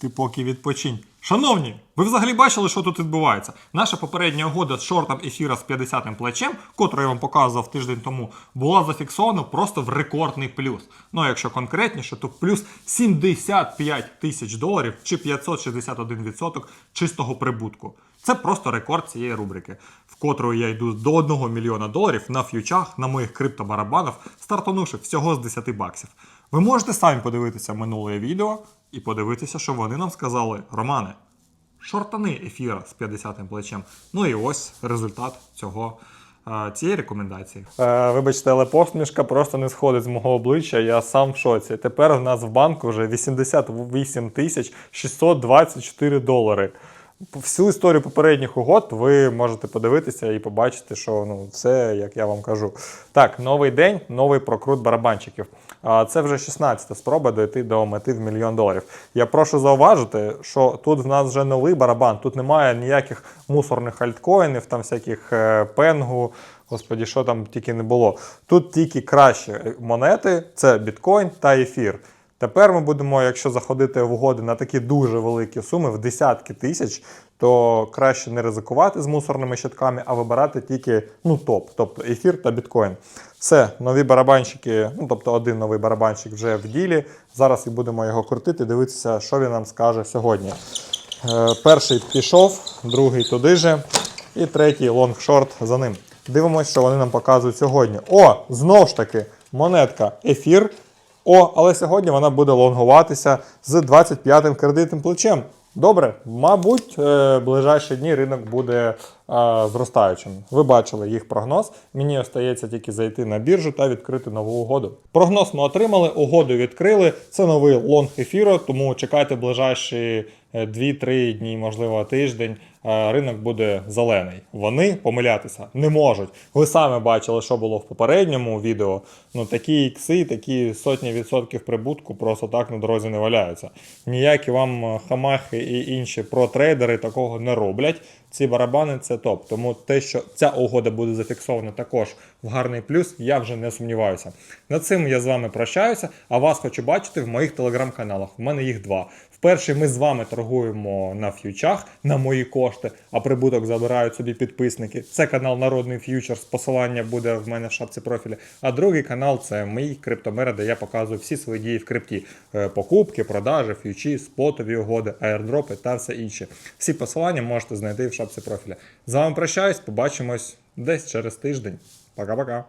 Ти поки відпочинь. Шановні, ви взагалі бачили, що тут відбувається? Наша попередня угода з шортом ефіра з 50-м плечем, котру я вам показував тиждень тому, була зафіксована просто в рекордний плюс. Ну, а якщо конкретніше, то плюс 75 тисяч доларів чи 561% чистого прибутку. Це просто рекорд цієї рубрики, в котру я йду до 1 мільйона доларів на ф'ючах на моїх криптобарабанах, стартанувши всього з 10 баксів. Ви можете самі подивитися минуле відео і подивитися, що вони нам сказали, Романе, шортани ефіра з 50-м плечем. Ну і ось результат цього. е, Цієї рекомендації. Е, вибачте, але посмішка просто не сходить з мого обличчя. Я сам в шоці. Тепер в нас в банку вже 88 тисяч 624 долари. Всю історію попередніх угод ви можете подивитися і побачити, що ну все, як я вам кажу. Так, новий день, новий прокрут барабанчиків. А це вже 16-та спроба дойти до мети в мільйон доларів. Я прошу зауважити, що тут в нас вже новий барабан, тут немає ніяких мусорних альткоїнів, там всяких е, пенгу. Господі, що там тільки не було. Тут тільки кращі монети: це біткоін та ефір. Тепер ми будемо, якщо заходити в угоди на такі дуже великі суми, в десятки тисяч, то краще не ризикувати з мусорними щитками, а вибирати тільки ну, топ, тобто ефір та біткоін. Все, нові барабанщики, ну тобто один новий барабанщик вже в ділі. Зараз і будемо його крутити, дивитися, що він нам скаже сьогодні. Е, перший пішов, другий туди же, і третій лонгшорт за ним. Дивимося, що вони нам показують сьогодні. О, знов ж таки, монетка ефір. О, але сьогодні вона буде лонгуватися з 25-м кредитним плечем. Добре, мабуть, е, ближайші дні ринок буде е, зростаючим. Ви бачили їх прогноз. Мені остається тільки зайти на біржу та відкрити нову угоду. Прогноз ми отримали, угоду відкрили. Це новий лонг ефіру, тому чекайте ближайші е, 2-3 дні, можливо, тиждень. е, Ринок буде зелений. Вони помилятися не можуть. Ви самі бачили, що було в попередньому відео. Ну такі ікси, такі сотні відсотків прибутку просто так на дорозі не валяються. Ніякі вам е, хамахи і інші протрейдери такого не роблять. Ці барабани це топ. Тому те, що ця угода буде зафіксована також в гарний плюс, я вже не сумніваюся. На цим я з вами прощаюся, а вас хочу бачити в моїх телеграм-каналах. В мене їх два. В перший ми з вами торгуємо на ф'ючах на мої кошти, а прибуток забирають собі підписники. Це канал Народний Ф'ючерс. Посилання буде в мене в шапці профілі. А другий канал це мій криптомер, де я показую всі свої дії в крипті: Е, покупки, продажі, ф'ючі, спотові угоди, аірдропи та все інше. Всі посилання можете знайти в шапці профіля. З вами прощаюсь, побачимось десь через тиждень. Пока-пока.